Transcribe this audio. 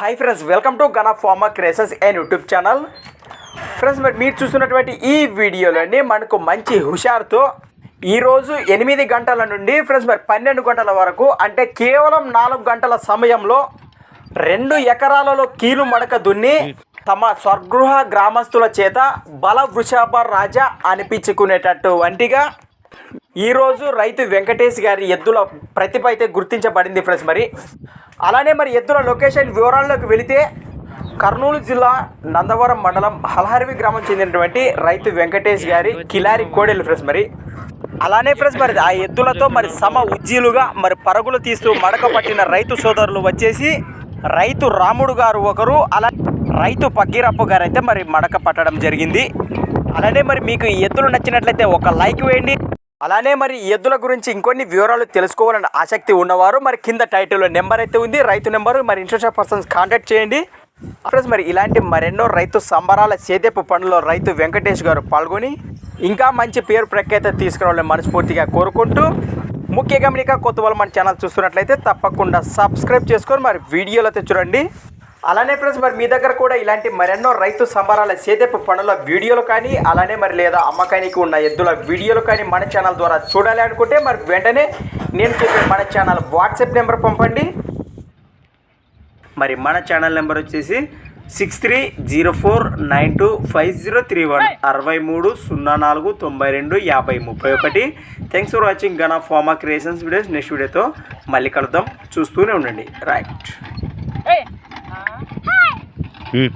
Hi friends welcome to gun of pharma creations and YouTube channel friends మరి మీరు చూస్తున్నటువంటి ఈ వీడియోలోని మనకు మంచి హుషారుతో ఈరోజు ఎనిమిది గంటల నుండి ఫ్రెండ్స్ మరి పన్నెండు గంటల వరకు అంటే కేవలం నాలుగు గంటల సమయంలో రెండు ఎకరాలలో కీలు మడక దున్ని తమ స్వగృహ గ్రామస్తుల చేత బల వృషభ రాజా అనిపించుకునేటటువంటిగా ఈరోజు రైతు వెంకటేష్ గారి ఎద్దుల ప్రతిభ అయితే గుర్తించబడింది ఫ్రెండ్స్ మరి. అలానే మరి ఎద్దుల లొకేషన్ వివరాల్లోకి వెళితే కర్నూలు జిల్లా నందవరం మండలం హలహరివి గ్రామం చెందినటువంటి రైతు వెంకటేష్ గారి కిలారి కోడెలు ఫ్రెండ్స్ మరి. అలానే ఫ్రెండ్స్ మరి ఆ ఎద్దులతో మరి సమ ఉజ్జీలుగా మరి పరుగులు తీస్తూ మడక పట్టిన రైతు సోదరులు వచ్చేసి రైతు రాముడు గారు ఒకరు అలా రైతు పక్కీరప్ప గారు అయితే మరి మడక పట్టడం జరిగింది. అలానే మరి మీకు ఎద్దులు నచ్చినట్లయితే ఒక లైక్ వేయండి. అలానే మరి ఎద్దుల గురించి ఇంకొన్ని వివరాలు తెలుసుకోవాలని ఆసక్తి ఉన్నవారు మరి కింద టైటిల్లో నెంబర్ అయితే ఉంది రైతు నెంబర్ మరి ఇన్సూరెన్స్ పర్సన్స్ కాంటాక్ట్ చేయండి. ఫ్రెండ్స్ మరి ఇలాంటి మరెన్నో రైతు సంబరాల సేదెపు పనుల్లో రైతు వెంకటేష్ గారు పాల్గొని ఇంకా మంచి పేరు ప్రఖ్యాత తీసుకురావాలని మనస్ఫూర్తిగా కోరుకుంటూ ముఖ్య గమనిక కొత్త వాళ్ళు మన ఛానల్ చూస్తున్నట్లయితే తప్పకుండా సబ్స్క్రైబ్ చేసుకొని మరి వీడియోలు అయితే చూడండి. అలానే ఫ్రెండ్స్ మరి మీ దగ్గర కూడా ఇలాంటి మరెన్నో రైతు సంబరాల సేదెపు పనుల వీడియోలు కానీ అలానే మరి లేదా అమ్మకానికి ఉన్న ఎద్దుల వీడియోలు కానీ మన ఛానల్ ద్వారా చూడాలి అనుకుంటే మరి వెంటనే నేను చెప్పే మన ఛానల్ వాట్సాప్ నెంబర్ పంపండి. మరి మన ఛానల్ నెంబర్ వచ్చేసి six three zero four nine two five zero three one అరవై మూడు సున్నా నాలుగు తొంభై రెండు యాభై ముప్పై ఒకటి. Thanks for watching gun of pharma creations videos next వీడియోతో మళ్ళీ కలుద్దాం. చూస్తూనే ఉండండి. Right Hi. Hmm.